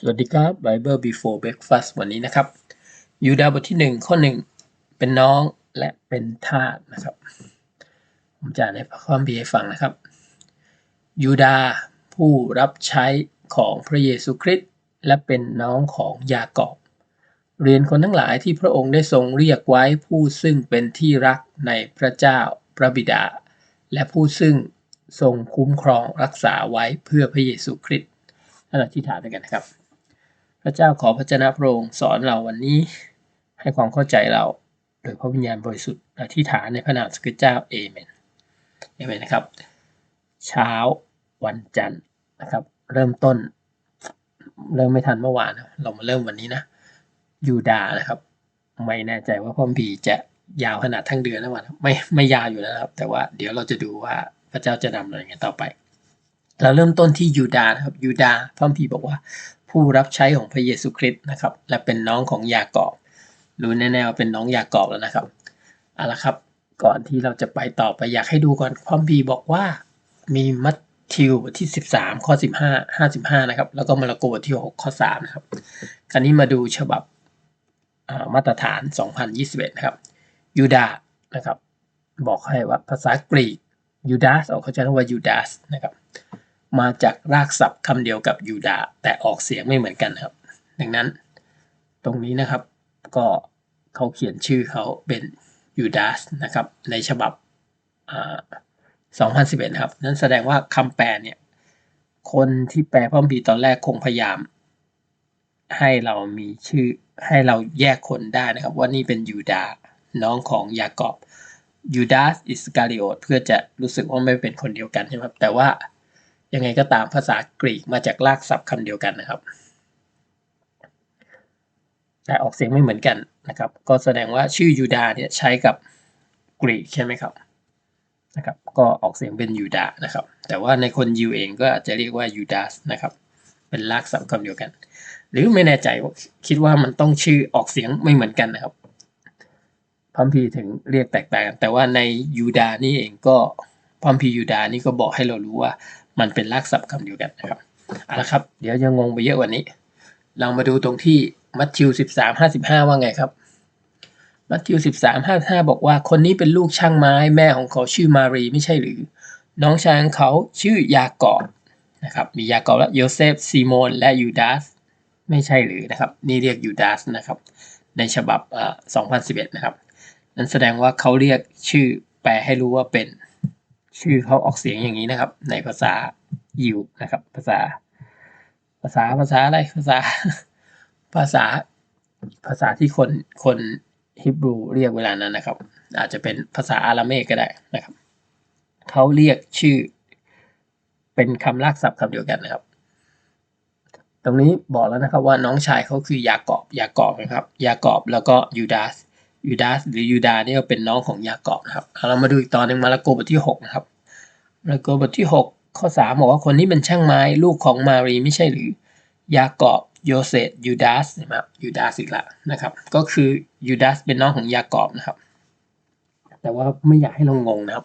สวัสดีครับ Bible Before Breakfast วันนี้นะครับ ยูดาห์บทที่ 1 ข้อ 1 เป็นน้องและเป็นทาสนะครับ ผมจะอ่านในพระคัมภีร์ให้ฟังนะครับ ยูดาห์ผู้รับใช้ของพระเยซูคริสต์และเป็นน้องของยากอบ เรียนคนทั้งหลายที่พระองค์ได้ทรงเรียกไว้ผู้ซึ่งเป็นที่รักในพระเจ้าพระบิดา และผู้ซึ่งทรงคุ้มครองรักษาไว้เพื่อพระเยซูคริสต์ท่านอธิษฐานด้วยกันนะครับ ระเจ้าขอพระเจ้าพระองค์สอนเราวันนี้ ให้ความเข้าใจเรา โดยพระวิญญาณบริสุทธิ์อธิษฐานในพระนามสกิเจ้าเอเมนเอเมนนะครับ เช้าวันจันทร์นะครับ เริ่มต้น เริ่มไม่ทันเมื่อวานนะเรามาเริ่มวันนี้นะยูดานะครับ ไม่แน่ใจว่าพ่อมพีจะยาวขนาดทั้งเดือนนะวันไม่ไม่ยาวอยู่แล้วนะครับ แต่ว่าเดี๋ยวเราจะดูว่าพระเจ้าจะนำเราอย่างไงต่อไป เราเริ่มต้นที่ยูดานะครับยูดาพ่อมพีบอกว่า ผู้รับใช้ของพระเยซูคริสต์นะครับ และเป็นน้องของยากอบรู้แน่ๆว่าเป็นน้องยากอบแล้วนะครับเอาละครับ ก่อนที่เราจะไปต่อไปอยากให้ดูก่อนพ่อมพีบอกว่ามีมัทธิวบทที่ 13 ข้อ 15 55 นะครับ แล้วก็มาระโกบทที่ 6 ข้อ 3 นะครับ คราวนี้มาดูฉบับมาตรฐาน 2021 นะครับ ยูดาห์นะครับ บอกให้ว่าภาษากรีกยูดาสออกเขาใช้คำว่ายูดาสนะครับ มาจากรากศัพท์คำเดียวกับยูดาแต่ออกเสียงไม่เหมือนกันครับ ดังนั้นตรงนี้นะครับก็เขาเขียนชื่อเขาเป็นยูดาสนะครับในฉบับอ่า2011นะครับ นั่นแสดงว่าคำแปลเนี่ยคนที่แปลพระคัมภีร์ตอนแรกคงพยายาม ให้เรามีชื่อให้เราแยกคนได้นะครับ ว่านี่เป็นยูดาน้องของยากอบยูดาสอิสคาริโอตเพื่อจะรู้สึกว่าไม่เป็นคนเดียวกันใช่ไหมครับแต่ว่า ยังไงก็ตามภาษากรีกมาจากรากศัพท์คำเดียวกันนะครับ แต่ออกเสียงไม่เหมือนกันนะครับ ก็แสดงว่าชื่อยูดาเนี่ยใช้กับกรีกใช่ไหมครับนะครับก็ออกเสียงเป็นยูดานะครับ แต่ว่าในคนยิวเองก็อาจจะเรียกว่ายูดาสนะครับ เป็นรากศัพท์คำเดียวกัน หรือไม่แน่ใจว่าคิดว่ามันต้องชื่อออกเสียงไม่เหมือนกันนะครับพัมพีถึงเรียกแตกต่างกันแต่ว่าในยูดานี่เองก็พัมพียูดานี่ก็บอกให้เรารู้ว่า มันเป็นรากศัพท์คำเดียวกันนะครับเอาละครับ เดี๋ยวจะงงไปเยอะกว่านี้ เรามาดูตรงที่มัทธิว 13 55 ว่าไงครับ มัทธิว 13 55 บอกว่าคนนี้เป็นลูกช่างไม้ แม่ของเขาชื่อมารีไม่ใช่หรือ น้องชายของเขาชื่อยากอบนะครับมียากอบและโยเซฟซีโมนและยูดาสไม่ใช่หรือนะครับ นี่เรียกยูดาสนะครับในฉบับเอ่อ2011 นะครับ นั้นแสดงว่าเขาเรียกชื่อแปลให้รู้ว่าเป็น ชื่อเขาออกเสียงอย่างนี้นะครับ ในภาษายิวนะครับ ภาษา ภาษาภาษาอะไรภาษา ภาษาภาษาที่คนคนฮิบรูเรียกเวลานั้นนะครับ อาจจะเป็นภาษาอาราเมกก็ได้นะครับเขาเรียกชื่อ เป็นคำลากศัพท์คำเดียวกันนะครับ ตรงนี้บอกแล้วนะครับว่าน้องชายเขาคือยากอบยากอบนะครับ ยากอบแล้วก็ยูดาส ยูดาสหรือยูดาเนี่ก็เป็นน้องของยากอบนะครับเรามาดูอีกตอนหนึ่งมาระโกบทที่6นะครับมาระโกบทที่ 6 ข้อ3บอกว่าคนนี้เป็นช่างไม้ลูกของมารีไม่ใช่หรือยากอบโยเซฟยูดาสนะครับยูดาสอีกละนะครับ ก็คือยูดาสเป็นน้องของยากอบนะครับ แต่ว่าไม่อยากให้เรางงนะครับ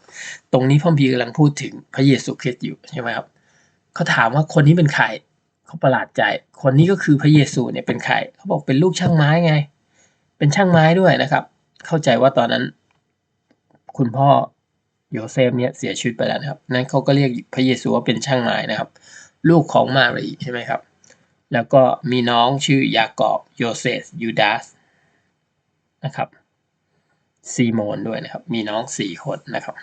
ตรงนี้พ่อพีกำลังพูดถึงพระเยซูคริสต์อยู่ใช่ไหมครับเขาถามว่าคนนี้เป็นใครเขาประหลาดใจ คนนี้ก็คือพระเยซูเนี่ยเป็นใครเขาบอกเป็นลูกช่างไม้ไง เป็นช่างไม้ด้วยนะครับ เข้าใจว่าตอนนั้น คุณพ่อโยเซฟเนี่ยเสียชีวิตไปแล้วนะครับ นั้นเขาก็เรียกพระเยซูว่าเป็นช่างไม้นะครับ ลูกของมารีใช่ไหมครับ แล้วก็มีน้องชื่อยากอบโยเซฟยูดาสนะครับซีโมนด้วยนะครับ มีน้องสี่คนนะครับ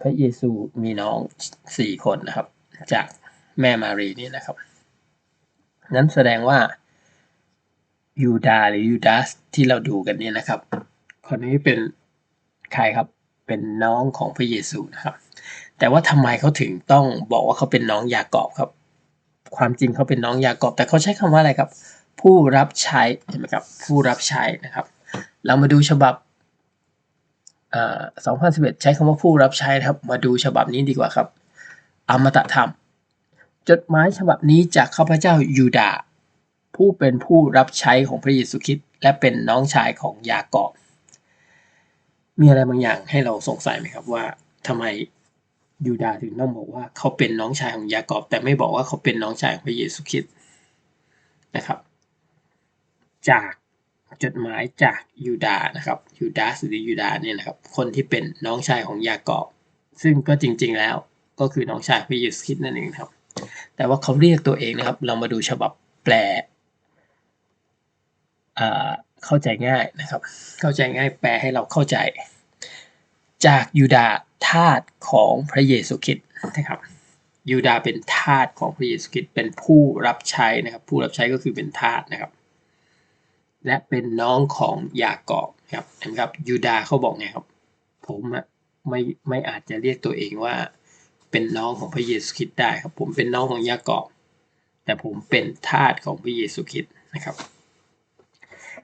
พระเยซูมีน้องสี่คนนะครับ จากแม่มารีนี่นะครับ นั้นแสดงว่า ยูดาหรือยูดาสที่เราดูกันเนี่ยนะครับ คนนี้เป็นใครครับเป็นน้องของพระเยซูนะครับ แต่ว่าทำไมเขาถึงต้องบอกว่าเขาเป็นน้องยากอบครับ ความจริงเขาเป็นน้องยากอบ แต่เขาใช้คำว่าอะไรครับ ผู้รับใช้เห็นไหมครับผู้รับใช้นะครับ เรามาดูฉบับ2011 ใช้คำว่าผู้รับใช้ครับ มาดูฉบับนี้ดีกว่าครับ อมตะธรรม จดหมายฉบับนี้จากข้าพเจ้ายูดา ผู้เป็นผู้รับใช้ของพระเยซูคริสต์และเป็นน้องชายของยากอบ มีอะไรบางอย่างให้เราสงสัยไหมครับว่าทำไมยูดาถึงต้องบอกว่าเขาเป็นน้องชายของยากอบ แต่ไม่บอกว่าเขาเป็นน้องชายของพระเยซูคริสต์นะครับ จากจดหมายจากยูดานะครับยูดาสหรือยูดาเนี่ยนะครับ คนที่เป็นน้องชายของยากอบ ซึ่งก็จริง ๆ แล้วก็คือน้องชายพระเยซูคริสต์นั่นเองครับ แต่ว่าเขาเรียกตัวเองนะครับ เรามาดูฉบับแปล เข้าใจง่ายนะครับ เข้าใจง่ายแปลให้เราเข้าใจ จากยูดาทาสของพระเยซูคริสต์นะครับยูดาเป็นทาสของพระเยซูคริสต์เป็นผู้รับใช้นะครับ ผู้รับใช้ก็คือเป็นทาสนะครับ และเป็นน้องของยากอบครับนะครับยูดาเขาบอกไงครับ ผมไม่ไม่อาจจะเรียกตัวเองว่า เป็นน้องของพระเยซูคริสต์ได้ครับ ผมเป็นน้องของยากอบแต่ผมเป็นทาสของพระเยซูคริสต์นะครับ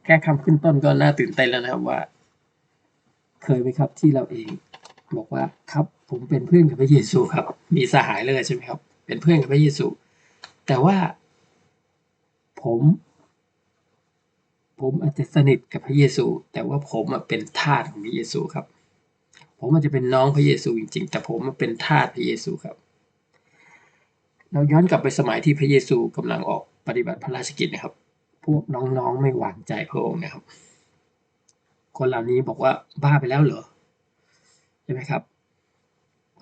แค่คำขึ้นต้นก็น่าตื่นเต้นแล้วนะครับว่า เคยไหมครับที่เราเองบอกว่าครับ ผมเป็นเพื่อนกับพระเยซูครับ มีสหายเลยใช่ไหมครับ เป็นเพื่อนกับพระเยซู แต่ว่า ผม ผมอาจจะสนิทกับพระเยซู แต่ว่าผมเป็นทาสของพระเยซูครับ ผมอาจจะเป็นน้องพระเยซูจริงๆ แต่ผมเป็นทาสพระเยซูครับ เราย้อนกลับไปสมัยที่พระเยซูกำลังออกปฏิบัติพระราชกิจนะครับ พวกน้องๆไม่หวางใจพระองค์นะครับ คนเหล่านี้บอกว่าบ้าไปแล้วเหรอใช่ไหมครับ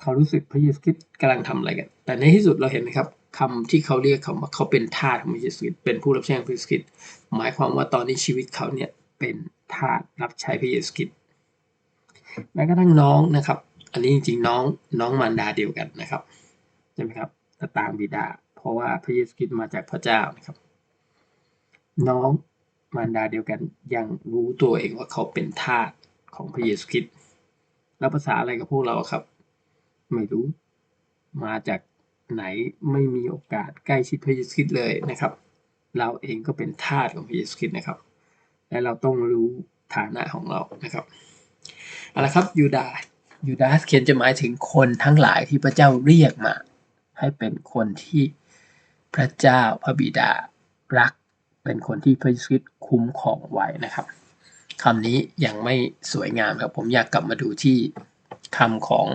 เขารู้สึกพระเยซูคริสต์กำลังทำอะไรกัน แต่ในที่สุดเราเห็นไหมครับคำที่เขาเรียกเขาว่าเขาเป็นทาสของพระเยซูคริสต์เป็นผู้รับใช้พระเยซูคริสต์หมายความว่าตอนนี้ชีวิตเขาเนี่ยเป็นทาสรับใช้พระเยซูคริสต์แม้กระทั่งน้องนะครับ อันนี้จริงๆน้องน้องมารดาเดียวกันนะครับใช่ไหมครับต่ต่างบิดา เพราะว่าพระเยซูคริสต์มาจากพระเจ้านะครับ น้องมารดาเดียวกันยังรู้ตัวเองว่าเขาเป็นทาสของพระเยซูคริสต์แล้วภาษาอะไรกับพวกเราครับ ไม่รู้มาจากไหนไม่มีโอกาสใกล้ชิดพระเยซูคริสต์เลยนะครับ เราเองก็เป็นทาสของพระเยซูคริสต์นะครับ และเราต้องรู้ฐานะของเรานะครับเอาละครับยูดายูดาสเขียนจะหมายถึงคนทั้งหลายที่พระเจ้าเรียกมา ให้เป็นคนที่พระเจ้าพระบิดารัก เป็นคนที่พระชีวิตคุ้มของไว้นะครับคำนี้ยังไม่สวยงามครับ ผมอยากกลับมาดูที่คำของ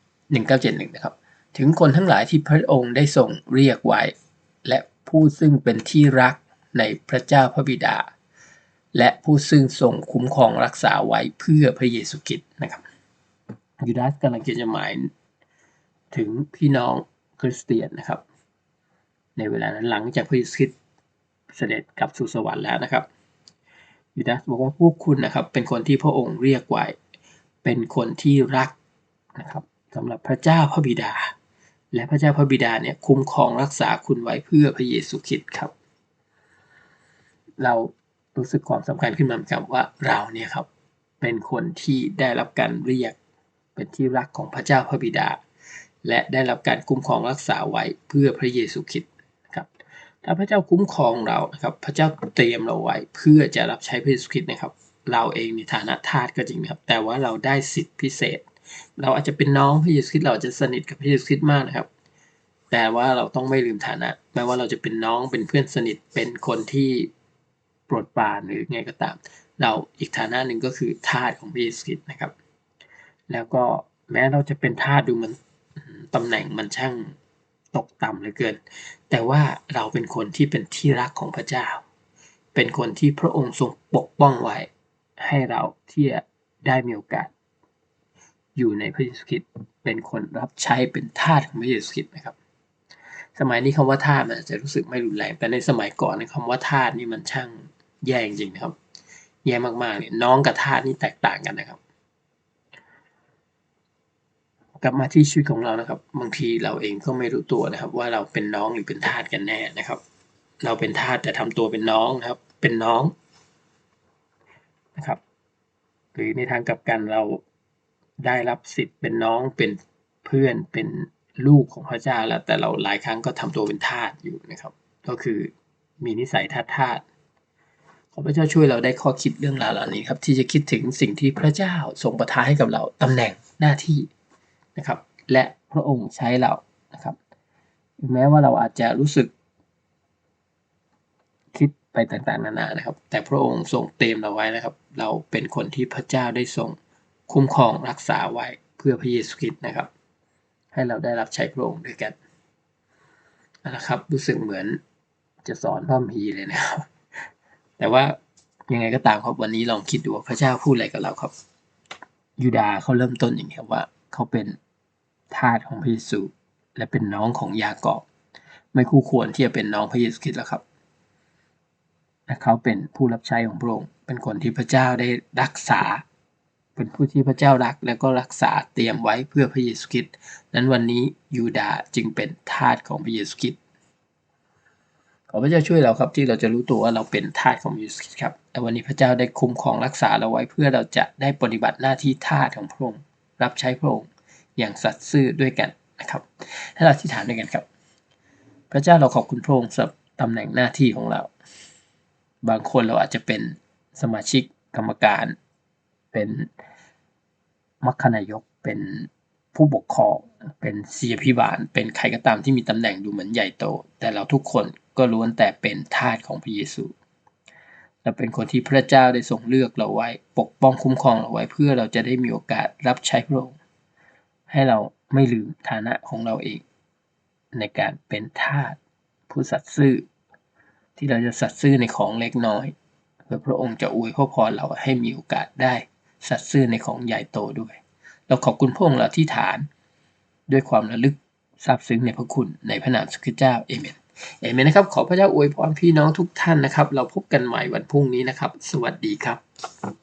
1971 นะครับ ถึงคนทั้งหลายที่พระองค์ได้ทรงเรียกไว้ และผู้ซึ่งเป็นที่รักในพระเจ้าพระบิดา และผู้ซึ่งทรงคุ้มครองรักษาไว้เพื่อพระเยซูคริสต์นะครับยูดาสกำลังจะหมายถึงพี่น้องคริสเตียนนะครับ ในเวลานั้นหลังจากพระเยซูคริสต์ เสด็จกลับสู่สวรรค์แล้วนะครับยูดาสบอกว่าพวกคุณนะครับเป็นคนที่พระองค์เรียกไว้ เป็นคนที่รักนะครับสำหรับพระเจ้าพระบิดา และพระเจ้าพระบิดาเนี่ยคุ้มครองรักษาคุณไว้เพื่อพระเยซูคริสต์ครับ เรารู้สึกความสำคัญขึ้นมาครับว่าเราเนี่ยครับเป็นคนที่ได้รับการเรียก เป็นที่รักของพระเจ้าพระบิดา และได้รับการคุ้มครองรักษาไว้เพื่อพระเยซูคริสต์ ถ้าพระเจ้าคุ้มครองเรานะครับ พระเจ้าเตรียมเราไว้ เพื่อจะรับใช้พระเยซูคริสต์นะครับ เราเองในฐานะทาสก็จริงนะครับ แต่ว่าเราได้สิทธิพิเศษ เราอาจจะเป็นน้องพระเยซูคริสต์เราจะสนิทกับพระเยซูคริสต์มากนะครับ แต่ว่าเราต้องไม่ลืมฐานะแม้ว่าเราจะเป็นน้องเป็นเพื่อนสนิทเป็นคนที่โปรดปรานหรือไงก็ตาม เราอีกฐานะหนึ่งก็คือทาสของพระเยซูคริสต์นะครับ แล้วก็แม้เราจะเป็นทาสดูมันตำแหน่งมันช่าง ตกต่ำเหลือเกิน แต่ว่าเราเป็นคนที่เป็นที่รักของพระเจ้า เป็นคนที่พระองค์ทรงปกป้องไว้ ให้เราที่จะได้มีโอกาส อยู่ในพระเยซูคริสต์เป็นคนรับใช้เป็นทาสของพระเยซูคริสต์นะครับ สมัยนี้คำว่าทาสมันจะรู้สึกไม่รุนแรงแต่ในสมัยก่อนในคำว่าทาสนี่มันช่างแย่จริงนะครับ แย่มากๆเนี่ยน้องกับทาสนี่แตกต่างกันนะครับ กลับมาที่ชีวิตของเรานะครับ บางทีเราเองก็ไม่รู้ตัวนะครับ ว่าเราเป็นน้องหรือเป็นทาสกันแน่นะครับ เราเป็นทาสแต่ทำตัวเป็นน้องนะครับ เป็นน้องนะครับ หรือในทางกลับกันเราได้รับสิทธิ์เป็นน้องเป็นเพื่อนเป็นลูกของพระเจ้าแล้ว แต่เราหลายครั้งก็ทำตัวเป็นทาสอยู่นะครับ ก็คือมีนิสัยทาสทาสขอพระเจ้าช่วยเราได้ข้อคิดเรื่องราวเหล่านี้ครับ ที่จะคิดถึงสิ่งที่พระเจ้าทรงประทานให้กับเราตำแหน่งหน้าที่ นะครับ และพระองค์ใช้เรานะครับแม้ว่าเราอาจจะรู้สึก คิดไปต่างๆ นานานะครับ แต่พระองค์ทรงเต็มเราไว้นะครับ เราเป็นคนที่พระเจ้าได้ทรงคุ้มครองรักษาไว้เพื่อพระเยซูคริสต์นะครับ ให้เราได้รับใช้พระองค์ด้วยกันนะครับ รู้สึกเหมือนจะสอนพระคัมภีเลยนะครับ แต่ว่ายังไงก็ตามครับวันนี้ลองคิดดูว่าพระเจ้าพูดอะไรกับเราครับ ยูดาเขาเริ่มต้นอย่างนี้ครับว่าเขาเป็น ทาสของพระเยซู และเป็นน้องของยากอบ ไม่คู่ควรที่จะเป็นน้องพระเยซูคริสต์แล้วครับและเขาเป็นผู้รับใช้ของพระองค์เป็นคนที่พระเจ้าได้รักษา เป็นผู้ที่พระเจ้ารักและก็รักษาเตรียมไว้เพื่อพระเยซูคริสต์นั้นวันนี้ยูดาจึงเป็นทาสของพระเยซูคริสต์ขอพระเจ้าช่วยเราครับที่เราจะรู้ตัวว่าเราเป็นทาสของพระเยซูคริสต์ครับแต่วันนี้พระเจ้าได้คุ้มครองรักษาเราไว้เพื่อเราจะได้ปฏิบัติหน้าที่ทาสของพระองค์รับใช้พระองค์ อย่างสัตย์ซื่อด้วยกันนะครับถ้าเราที่ฐานด้วยกันครับ พระเจ้าเราขอบคุณพระองค์สำหรับตำแหน่งหน้าที่ของเรา บางคนเราอาจจะเป็นสมาชิกกรรมการ เป็นมัคคณายกเป็นผู้ปกครองเป็นศิษยพิบาล เป็นใครก็ตามที่มีตำแหน่งดูเหมือนใหญ่โต แต่เราทุกคนก็ล้วนแต่เป็นทาสของพระเยซูเราเป็นคนที่พระเจ้าได้ทรงเลือกเราไว้ ปกป้องคุ้มครองเราไว้เพื่อเราจะได้มีโอกาสรับใช้พระองค์ ให้เราไม่ลืมฐานะของเราเอง ในการเป็นทาสผู้สัตย์ซื่อ ที่เราจะสัตย์ซื่อในของเล็กน้อยเพื่อพระองค์จะอวยพระพรเราให้มีโอกาสได้สัตย์ซื่อในของใหญ่โตด้วย เราขอบคุณพระองค์เราที่ฐาน ด้วยความระลึกซาบซึ้งในพระคุณในพระนามสุขเจ้าเอเมนเอเมนนะครับ ขอพระเจ้าอวยพรพี่น้องทุกท่านนะครับ เราพบกันใหม่วันพรุ่งนี้นะครับ สวัสดีครับ